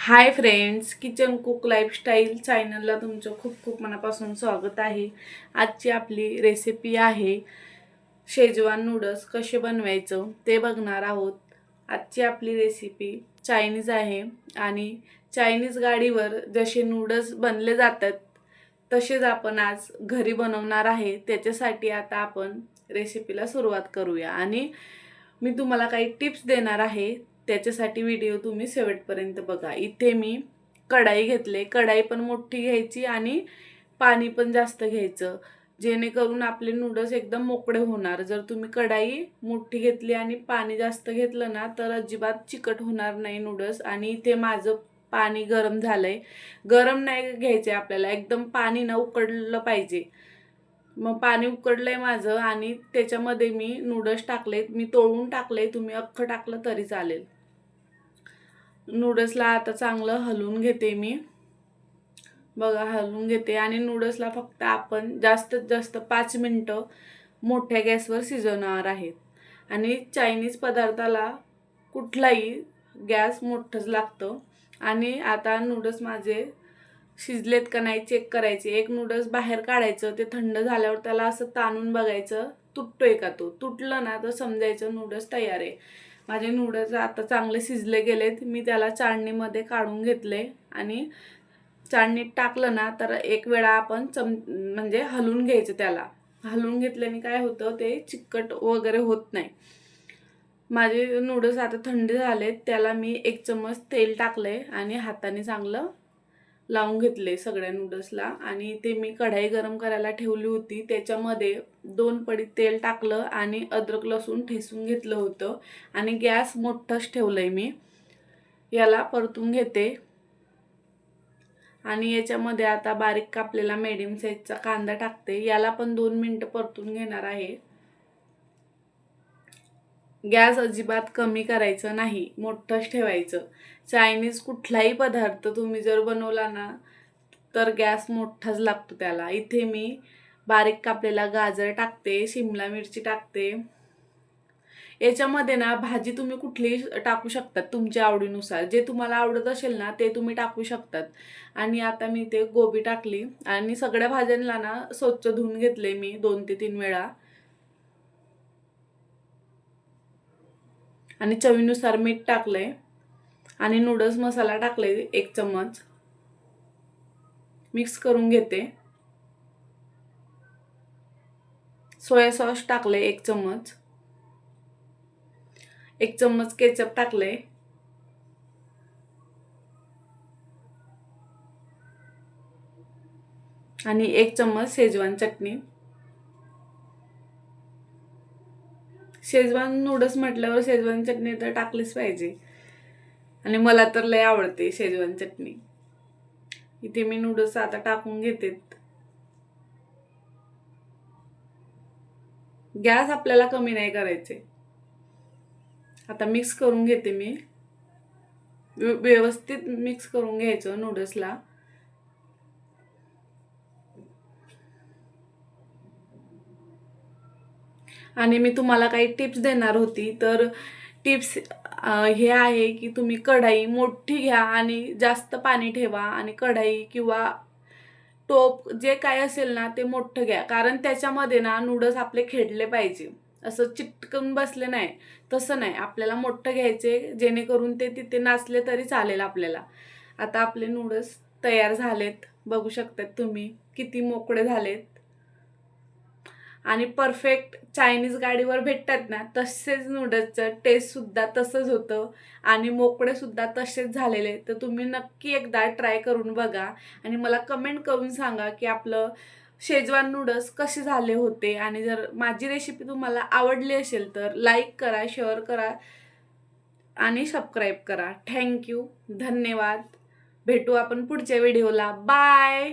Hi friends kitchen cook lifestyle चॅनलला तुमचं खूप खूप मनापासून स्वागत आहे. आजची आपली रेसिपी आहे शेजवान नूडल्स कसे बनवायचं ते बघणार आहोत. आजची आपली रेसिपी चायनीज आहे आणि चायनीज गाडीवर जसे नूडल्स बनले जातात तसेच आपण आज घरी बनवणार आहे. त्याच्यासाठी आता आपण रेसिपीला सुरुवात करूया आणि मी तुम्हाला काही टिप्स देणार आहे. त्याच्यासाठी व्हिडिओ तुम्ही शेवटपर्यंत बघा. इथे मी कढाई घेतले. कढाई पण मोठी घ्यायची आणि पाणी पण जास्त घ्यायचं. जेणेकरून आपले नूडल्स एकदम मोकळे होणार. जर तुम्ही कढाई मोठी घेतली आणि पाणी जास्त घेतलं ना तर अजिबात चिकट होणार नाही नूडल्स आणि इथे माझं पाणी गरम झालंय. गरम नाही घ्यायचे आपल्याला. एकदम पाणी ना उकडलं पाहिजे. मग पाणी उकडलंय माझं आणि त्याच्यामध्ये मी नूडल्स टाकले मी तोळून टाकले तुम्ही अख्खं टाकलं तरी चालेल. नूडल्सला आता चांगलं हलवून घेते मी. बघा हलवून घेते. आणि नूडल्सला फक्त आपण जास्तीत जास्त पाच मिनटं मोठ्या गॅसवर शिजवणार आहेत. आणि चायनीज पदार्थाला कुठलाही गॅस मोठंच लागतं. आणि आता नूडल्स माझे शिजलेत का नाही चेक करायचे. एक नूडल्स बाहेर काढायचं ते थंड झाल्यावर त्याला असं ताणून बघायचं. तुटतोय का तो? तुटलं ना तर समजायचं नूडल्स तयार आहे. माझे नूडल्स आता चांगले शिजले गेलेत. मी त्याला चाळणीमध्ये काढून घेतले आणि चाळणीत टाकलं ना तर एक वेळा आपण चम म्हणजे हलवून घ्यायचं त्याला. हलवून घेतल्याने काय होतं ते चिकट वगैरे होत नाही. माझे नूडल्स आता थंड झालेत. त्याला मी एक चम्मच तेल टाकले आणि हाताने चांगलं लावून घेतले सगळ्या नूडल्सला आणि ते मी कढाई गरम करायला ठेवली होती. त्याच्यामध्ये दोन पडी तेल टाकलं आणि अद्रक लसूण ठेसून घेतलं होतं. आणि गॅस मोठंच ठेवलं आहे मी. याला परतून घेते. आणि याच्यामध्ये आता बारीक कापलेला मेडियम साईजचा कांदा टाकते. याला पण दोन मिनटं परतून घेणार आहे. गॅस अजिबात कमी करायचं नाही मोठंच ठेवायचं. चायनीज कुठलाही पदार्थ तुम्ही जर बनवला ना तर गॅस मोठाच लागतो त्याला. इथे मी बारीक कापलेला गाजर टाकते शिमला मिरची टाकते. याच्यामध्ये ना भाजी तुम्ही कुठलीही टाकू शकतात तुमच्या आवडीनुसार. जे तुम्हाला आवडत असेल ना ते तुम्ही टाकू शकतात. आणि आता मी ते गोबी टाकली. आणि सगळ्या भाज्यांना ना स्वच्छ धुवून घेतले मी दोन ते तीन वेळा. आणि चवीनुसार मीठ टाकलंय आणि नूडल्स मसाला टाकले एक चम्मच. मिक्स करून घेते. सोया सॉस टाकले एक चम्मच. एक चम्मच केचप टाकले आणि एक चम्मच शेजवान चटणी. शेजवान नूडल्स म्हटल्यावर शेजवान चटणी तर टाकलीच पाहिजे. आणि मला तर लय आवडते शेजवान चटणी. इथे मी नूडल्स आता टाकून घेते. गॅस आपल्याला कमी नाही करायचे. आता मिक्स करून घेते मी. व्यवस्थित मिक्स करून घ्यायचं नूडल्सला आणि मी तुम्हाला काही टिप्स देणार होती. तर टिप्स हे आहे की तुम्ही कढाई मोठी घ्या आणि जास्त पाणी ठेवा आणि कढाई किंवा टोप जे काय असेल ना ते मोठं घ्या. कारण त्याच्यामध्ये ना नूडल्स आपले खेळले पाहिजे. असं चिटकून बसले नाही. तसं नाही. आपल्याला मोठं घ्यायचे जेणेकरून ते तिथे नाचले तरी चालेल आपल्याला. आता आपले नूडल्स तयार झालेत. बघू शकतात तुम्ही किती मोकळे झालेत. आणि परफेक्ट चायनीज गाडीवर भेटतात ना तसेच नूडल्सचं टेस्टसुद्धा तसंच होतं. आणि मोकळेसुद्धा तसेच झालेले. तर तुम्ही नक्की एकदा ट्राय करून बघा. आणि मला कमेंट करून सांगा की आपलं शेजवान नूडल्स कसे झाले होते. आणि जर माझी रेसिपी तुम्हाला आवडली असेल तर लाईक करा शेअर करा आणि सबस्क्राईब करा. थँक्यू धन्यवाद. भेटू आपण पुढच्या व्हिडिओला बाय